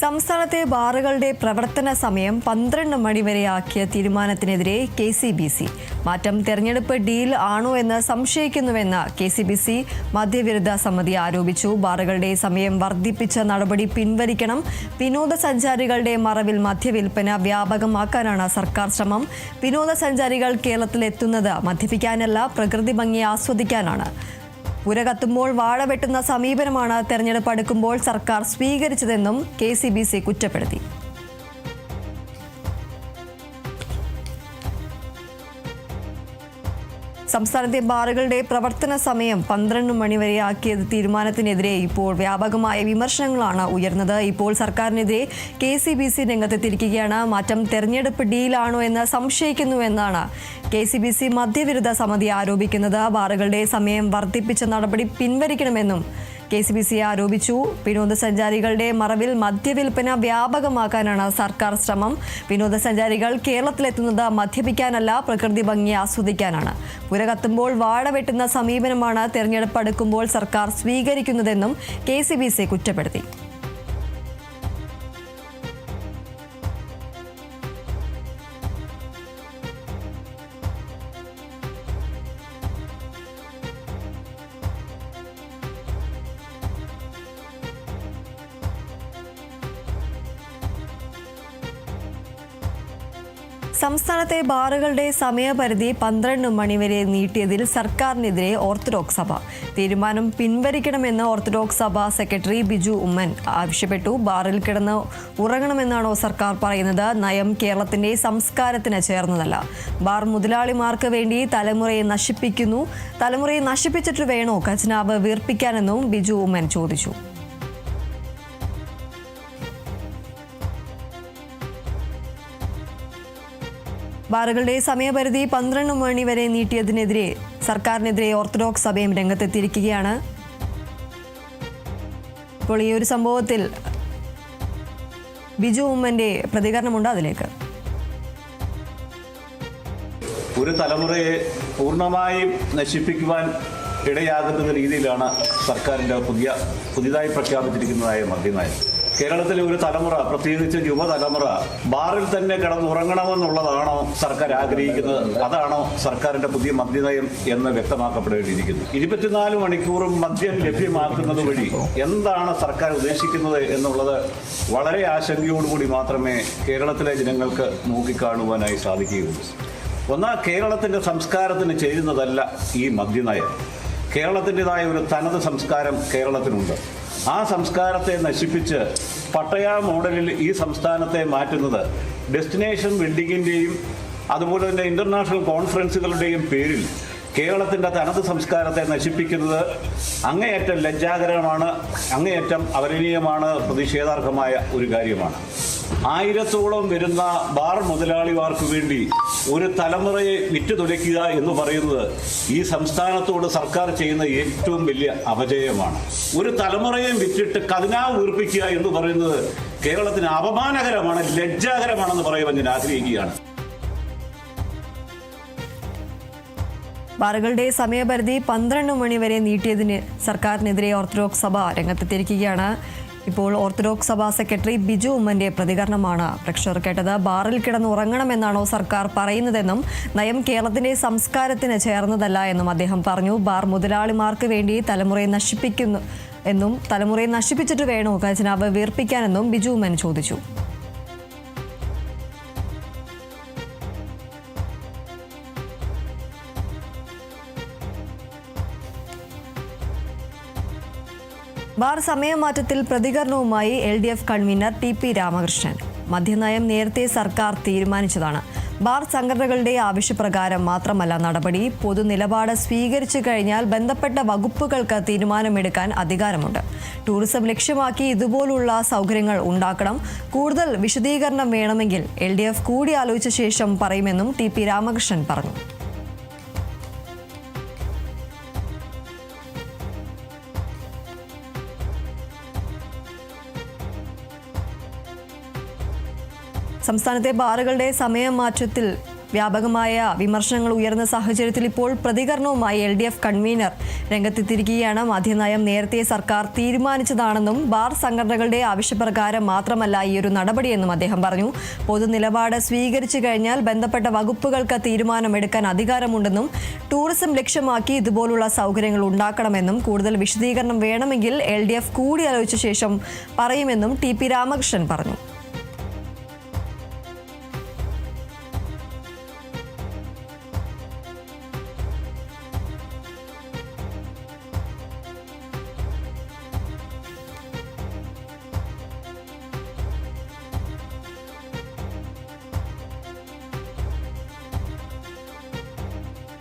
സംസ്ഥാനത്തെ ബാറുകളുടെ പ്രവർത്തന സമയം പന്ത്രണ്ട് മണിവരെയാക്കിയ തീരുമാനത്തിനെതിരെ കെ സി ബി സി. മാറ്റം തെരഞ്ഞെടുപ്പ് ഡീൽ ആണോ എന്ന് സംശയിക്കുന്നുവെന്ന് കെ സി ബി സി മദ്യവിരുദ്ധ സമിതി ആരോപിച്ചു. ബാറുകളുടെ സമയം വർദ്ധിപ്പിച്ച നടപടി പിൻവലിക്കണം. വിനോദസഞ്ചാരികളുടെ മറവിൽ മദ്യവിൽപ്പന വ്യാപകമാക്കാനാണ് സർക്കാർ ശ്രമം. വിനോദസഞ്ചാരികൾ കേരളത്തിലെത്തുന്നത് മദ്യപിക്കാനല്ല പ്രകൃതി ഭംഗി ആസ്വദിക്കാനാണ്. പുര കത്തുമ്പോൾ വാഴ വെട്ടുന്ന സമീപനമാണ് തെരഞ്ഞെടുപ്പ് അടുക്കുമ്പോൾ സർക്കാർ സ്വീകരിച്ചതെന്നും കെ കുറ്റപ്പെടുത്തി. സംസ്ഥാനത്തെ ബാറുകളുടെ പ്രവർത്തന സമയം പന്ത്രണ്ട് മണിവരെയാക്കിയത് തീരുമാനത്തിനെതിരെ ഇപ്പോൾ വ്യാപകമായ വിമർശനങ്ങളാണ് ഉയർന്നത്. ഇപ്പോൾ സർക്കാരിനെതിരെ കെ സി ബി സി രംഗത്തെത്തിയിരിക്കുകയാണ്. മാറ്റം തെരഞ്ഞെടുപ്പ് ഡീലാണോ എന്ന് സംശയിക്കുന്നുവെന്നാണ് കെ സി ബി സി മദ്യവിരുദ്ധ സമിതി ആരോപിക്കുന്നത്. ബാറുകളുടെ സമയം വർദ്ധിപ്പിച്ച നടപടി പിൻവലിക്കണമെന്നും കെ സി ബി സി ആരോപിച്ചു. വിനോദസഞ്ചാരികളുടെ മറവിൽ മദ്യവിൽപ്പന വ്യാപകമാക്കാനാണ് സർക്കാർ ശ്രമം. വിനോദസഞ്ചാരികൾ കേരളത്തിലെത്തുന്നത് മദ്യപിക്കാനല്ല പ്രകൃതി ഭംഗി ആസ്വദിക്കാനാണ്. പുര കത്തുമ്പോൾ വാഴ വെട്ടുന്ന സമീപനമാണ് തെരഞ്ഞെടുപ്പ് അടുക്കുമ്പോൾ സർക്കാർ സ്വീകരിക്കുന്നതെന്നും കെ സി ബി സി കുറ്റപ്പെടുത്തി. സംസ്ഥാനത്തെ ബാറുകളുടെ സമയപരിധി പന്ത്രണ്ട് മണിവരെ നീട്ടിയതിൽ സർക്കാരിനെതിരെ ഓർത്തഡോക്സ് സഭ. തീരുമാനം പിൻവലിക്കണമെന്ന് ഓർത്തഡോക്സ് സഭ സെക്രട്ടറി ബിജു ഉമ്മൻ ആവശ്യപ്പെട്ടു. ബാറിൽ കിടന്ന് ഉറങ്ങണമെന്നാണോ സർക്കാർ പറയുന്നത്? നയം കേരളത്തിന്റെ സംസ്കാരത്തിന് ചേർന്നതല്ല. ബാർ മുതലാളിമാർക്ക് വേണ്ടി തലമുറയെ നശിപ്പിക്കുന്നു. തലമുറയെ നശിപ്പിച്ചിട്ട് വേണോ ഖജനാവ് വീർപ്പിക്കാനെന്നും ബിജു ഉമ്മൻ ചോദിച്ചു. ബാറുകളുടെ സമയപരിധി പന്ത്രണ്ട് മണി വരെ നീട്ടിയതിനെതിരെ സർക്കാരിനെതിരെ ഓർത്തഡോക്സ് സഭയും രംഗത്തെത്തിയിരിക്കുകയാണ്. ഇപ്പോൾ ഈ ഒരു സംഭവത്തിൽ ബിജു ഉമ്മന്റെ പ്രതികരണമുണ്ട് അതിലേക്ക്. ഒരു തലമുറയെ പൂർണമായും നശിപ്പിക്കുവാൻ ഇടയാകുന്ന രീതിയിലാണ് സർക്കാരിന്റെ പുതിയ പുതിയതായി പ്രഖ്യാപിച്ചിരിക്കുന്നതായ മദ്യനയം. കേരളത്തിലെ ഒരു തലമുറ പ്രത്യേകിച്ച് യുവതലമുറ ബാറിൽ തന്നെ കിടന്നുറങ്ങണമെന്നുള്ളതാണോ സർക്കാർ ആഗ്രഹിക്കുന്നത്? അതാണോ സർക്കാരിന്റെ പുതിയ മദ്യനയം എന്ന് വ്യക്തമാക്കപ്പെടേണ്ടിയിരിക്കുന്നു. ഇരുപത്തിനാല് മണിക്കൂറും മദ്യം ലഭ്യമാക്കുന്നത് വഴി എന്താണ് സർക്കാർ ഉദ്ദേശിക്കുന്നത് എന്നുള്ളത് വളരെ ആശങ്കയോടുകൂടി മാത്രമേ കേരളത്തിലെ ജനങ്ങൾക്ക് നോക്കിക്കാണുവാനായി സാധിക്കുകയുള്ളൂ. ഒന്നാ കേരളത്തിന്റെ സംസ്കാരത്തിന് ചേരുന്നതല്ല ഈ മദ്യനയം. കേരളത്തിന്റെതായ ഒരു തനത് സംസ്കാരം കേരളത്തിനുണ്ട്. ആ സംസ്കാരത്തെ നശിപ്പിച്ച് പട്ടയ മോഡലിൽ ഈ സംസ്ഥാനത്തെ മാറ്റുന്നത് ഡെസ്റ്റിനേഷൻ വെഡിങ്ങിന്റെയും അതുപോലെ തന്നെ ഇന്റർനാഷണൽ കോൺഫറൻസുകളുടെയും പേരിൽ കേരളത്തിന്റെ തനത് സംസ്കാരത്തെ നശിപ്പിക്കുന്നത് അങ്ങേയറ്റം ലജ്ജാകരമാണ് അങ്ങേയറ്റം അപലനീയമാണ് പ്രതിഷേധാർഹമായ ഒരു കാര്യമാണ്. ആയിരത്തോളം വരുന്ന ബാർ മുതലാളിമാർക്ക് വേണ്ടി ഒരു തലമുറയെ വിറ്റുതുലയ്ക്കുക എന്ന് പറയുന്നത് ഈ സംസ്ഥാനത്തോട് സർക്കാർ ചെയ്യുന്ന ഏറ്റവും വലിയ അപജയമാണ്. ഒരു തലമുറയെയും വിറ്റിട്ട് കതിനാവ് വീർപ്പിക്കുക എന്ന് പറയുന്നത് കേരളത്തിന് അപമാനകരമാണ് ലജ്ജാകരമാണെന്ന് പറയുവാൻ ഞാൻ ആഗ്രഹിക്കുകയാണ്. ബാറുകളുടെ സമയപരിധി പന്ത്രണ്ട് മണി വരെ നീട്ടിയതിന് സർക്കാരിനെതിരെ ഓർത്തഡോക്സ് സഭ രംഗത്തെത്തിയിരിക്കുകയാണ്. ഇപ്പോൾ ഓർത്തഡോക്സ് സഭാ സെക്രട്ടറി ബിജു ഉമ്മന്റെ പ്രതികരണമാണ്. പ്രേക്ഷകർ കേട്ടത് ബാറിൽ കിടന്ന് ഉറങ്ങണമെന്നാണോ സർക്കാർ പറയുന്നതെന്നും നയം കേരളത്തിന്റെ സംസ്കാരത്തിന് ചേർന്നതല്ല എന്നും അദ്ദേഹം പറഞ്ഞു. ബാർ മുതലാളിമാർക്ക് വേണ്ടി തലമുറയെ നശിപ്പിക്കുന്നു എന്നും തലമുറയെ നശിപ്പിച്ചിട്ട് വേണോ ഖജനാവ് വീർപ്പിക്കാനെന്നും ബിജു ഉമ്മൻ ചോദിച്ചു. ബാർ സമയമാറ്റത്തിൽ പ്രതികരണവുമായി L D F convener T P Ramakrishnan. മദ്യനയം നേരത്തെ സർക്കാർ തീരുമാനിച്ചതാണ്. ബാർ സംഘടനകളുടെ ആവശ്യപ്രകാരം മാത്രമല്ല നടപടി. പൊതു നിലപാട് സ്വീകരിച്ചു കഴിഞ്ഞാൽ ബന്ധപ്പെട്ട വകുപ്പുകൾക്ക് തീരുമാനമെടുക്കാൻ അധികാരമുണ്ട്. ടൂറിസം ലക്ഷ്യമാക്കി ഇതുപോലുള്ള സൗകര്യങ്ങൾ ഉണ്ടാക്കണം. കൂടുതൽ വിശദീകരണം വേണമെങ്കിൽ എൽ ഡി എഫ് കൂടിയാലോചിച്ച ശേഷം പറയുമെന്നും ടി പി രാമകൃഷ്ണൻ പറഞ്ഞു. സംസ്ഥാനത്തെ ബാറുകളുടെ സമയം മാറ്റത്തിൽ വ്യാപകമായ വിമർശനങ്ങൾ ഉയർന്ന സാഹചര്യത്തിൽ ഇപ്പോൾ പ്രതികരണവുമായി എൽ ഡി എഫ് കൺവീനർ രംഗത്തെത്തിയിരിക്കുകയാണ്. മദ്യനയം നേരത്തെ സർക്കാർ തീരുമാനിച്ചതാണെന്നും ബാർ സംഘടനകളുടെ ആവശ്യപ്രകാരം മാത്രമല്ല ഈ ഒരു നടപടിയെന്നും അദ്ദേഹം പറഞ്ഞു. പൊതുനിലപാട് സ്വീകരിച്ചു കഴിഞ്ഞാൽ ബന്ധപ്പെട്ട വകുപ്പുകൾക്ക് തീരുമാനമെടുക്കാൻ അധികാരമുണ്ടെന്നും ടൂറിസം ലക്ഷ്യമാക്കി ഇതുപോലുള്ള സൗകര്യങ്ങൾ ഉണ്ടാക്കണമെന്നും കൂടുതൽ വിശദീകരണം വേണമെങ്കിൽ എൽ ഡി എഫ് കൂടിയാലോചിച്ച ശേഷം പറയുമെന്നും ടി പി രാമകൃഷ്ണൻ പറഞ്ഞു.